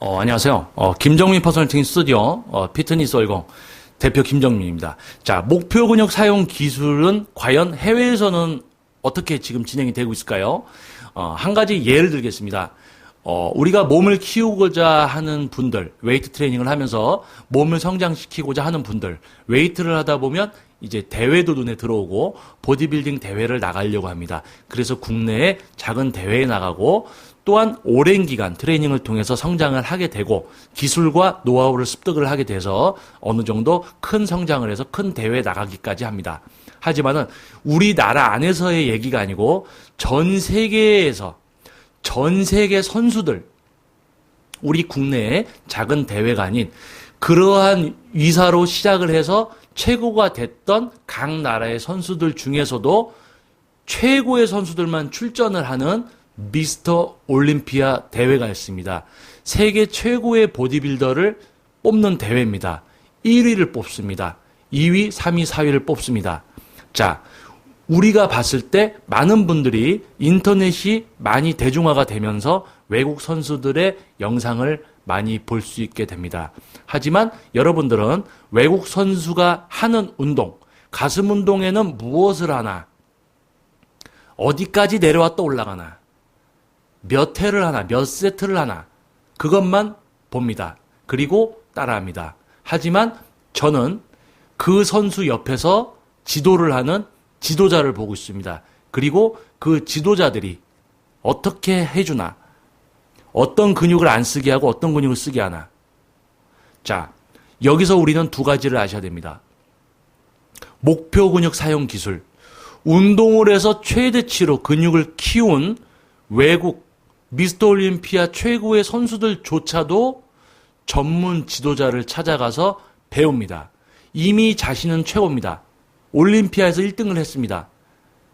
어, 안녕하세요. 어, 김정민 퍼스널 팅 스튜디오 어, 피트니스 얼공 대표 김정민입니다. 자, 목표 근육 사용 기술은 과연 해외에서는 어떻게 지금 진행이 되고 있을까요? 어, 한 가지 예를 들겠습니다. 어, 우리가 몸을 키우고자 하는 분들, 웨이트 트레이닝을 하면서 몸을 성장시키고자 하는 분들, 웨이트를 하다 보면 이제 대회도 눈에 들어오고 보디빌딩 대회를 나가려고 합니다. 그래서 국내에 작은 대회에 나가고 또한 오랜 기간 트레이닝을 통해서 성장을 하게 되고 기술과 노하우를 습득을 하게 돼서 어느 정도 큰 성장을 해서 큰 대회에 나가기까지 합니다. 하지만은 우리나라 안에서의 얘기가 아니고 전 세계에서 전 세계 선수들 우리 국내의 작은 대회가 아닌 그러한 위사로 시작을 해서 최고가 됐던 각 나라의 선수들 중에서도 최고의 선수들만 출전을 하는 미스터 올림피아 대회가 있습니다. 세계 최고의 보디빌더를 뽑는 대회입니다. 1위를 뽑습니다. 2위, 3위, 4위를 뽑습니다. 자, 우리가 봤을 때 많은 분들이 인터넷이 많이 대중화가 되면서 외국 선수들의 영상을 많이 볼 수 있게 됩니다. 하지만 여러분들은 외국 선수가 하는 운동, 가슴 운동에는 무엇을 하나, 어디까지 내려왔다 올라가나, 몇 회를 하나, 몇 세트를 하나, 그것만 봅니다. 그리고 따라합니다. 하지만 저는 그 선수 옆에서 지도를 하는 지도자를 보고 있습니다. 그리고 그 지도자들이 어떻게 해주나, 어떤 근육을 안 쓰게 하고 어떤 근육을 쓰게 하나. 자, 여기서 우리는 두 가지를 아셔야 됩니다. 목표 근육 사용 기술. 운동을 해서 최대치로 근육을 키운 외국 미스터 올림피아 최고의 선수들조차도 전문 지도자를 찾아가서 배웁니다. 이미 자신은 최고입니다. 올림피아에서 1등을 했습니다.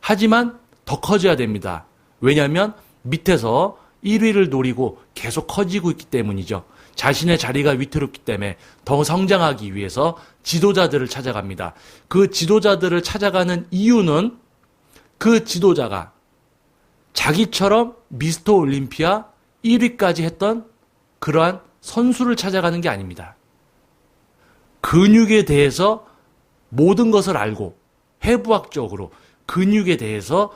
하지만 더 커져야 됩니다. 왜냐하면 밑에서 1위를 노리고 계속 커지고 있기 때문이죠. 자신의 자리가 위태롭기 때문에 더 성장하기 위해서 지도자들을 찾아갑니다. 그 지도자들을 찾아가는 이유는 그 지도자가 자기처럼 미스터 올림피아 1위까지 했던 그러한 선수를 찾아가는 게 아닙니다. 근육에 대해서 모든 것을 알고 해부학적으로 근육에 대해서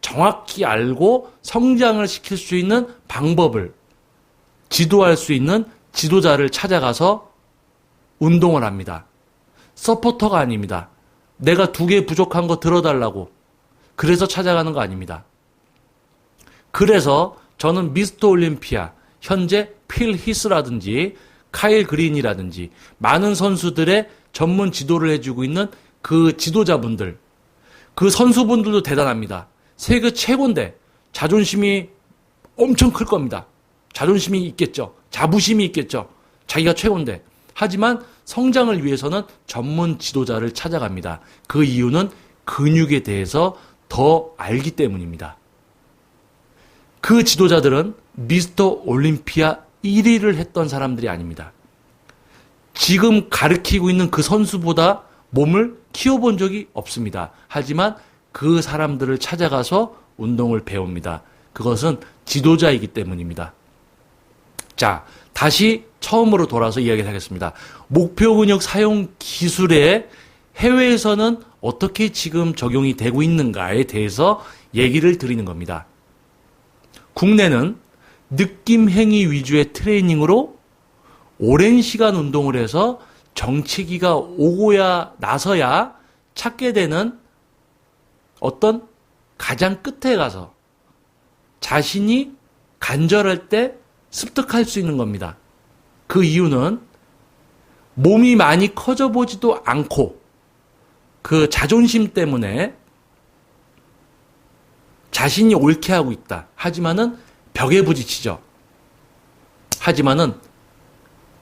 정확히 알고 성장을 시킬 수 있는 방법을 지도할 수 있는 지도자를 찾아가서 운동을 합니다. 서포터가 아닙니다. 내가 두 개 부족한 거 들어달라고. 그래서 찾아가는 거 아닙니다. 그래서 저는 미스터 올림피아, 현재 필 히스라든지 카일 그린이라든지 많은 선수들의 전문 지도를 해주고 있는 그 지도자분들, 그 선수분들도 대단합니다. 세계 최고인데 자존심이 엄청 클 겁니다. 자존심이 있겠죠. 자부심이 있겠죠. 자기가 최고인데. 하지만 성장을 위해서는 전문 지도자를 찾아갑니다. 그 이유는 근육에 대해서 더 알기 때문입니다. 그 지도자들은 미스터 올림피아 1위를 했던 사람들이 아닙니다. 지금 가르치고 있는 그 선수보다 몸을 키워본 적이 없습니다. 하지만 그 사람들을 찾아가서 운동을 배웁니다. 그것은 지도자이기 때문입니다. 자, 다시 처음으로 돌아서 이야기를 하겠습니다. 목표 근육 사용 기술에 해외에서는 어떻게 지금 적용이 되고 있는가에 대해서 얘기를 드리는 겁니다. 국내는 느낌 행위 위주의 트레이닝으로 오랜 시간 운동을 해서 정치기가 오고야 나서야 찾게 되는 어떤 가장 끝에 가서 자신이 간절할 때 습득할 수 있는 겁니다. 그 이유는 몸이 많이 커져 보지도 않고 그 자존심 때문에 자신이 옳게 하고 있다. 하지만은 벽에 부딪히죠. 하지만은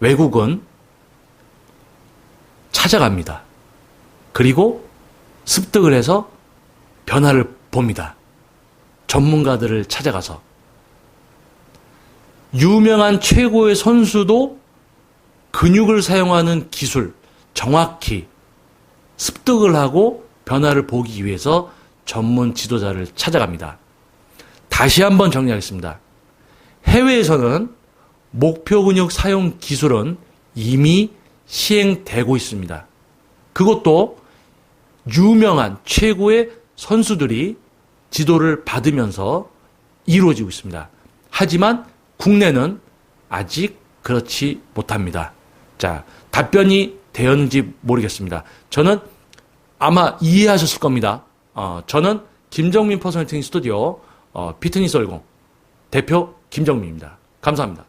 외국은 찾아갑니다. 그리고 습득을 해서 변화를 봅니다. 전문가들을 찾아가서. 유명한 최고의 선수도 근육을 사용하는 기술, 정확히 습득을 하고 변화를 보기 위해서 전문 지도자를 찾아갑니다. 다시 한번 정리하겠습니다. 해외에서는 목표 근육 사용 기술은 이미 시행되고 있습니다. 그것도 유명한 최고의 선수들이 지도를 받으면서 이루어지고 있습니다. 하지만 국내는 아직 그렇지 못합니다. 자, 답변이 되었는지 모르겠습니다. 저는 아마 이해하셨을 겁니다. 어, 저는 김정민 퍼스널 트레이닝 스튜디오 어, 피트니스 얼공 대표 김정민입니다. 감사합니다.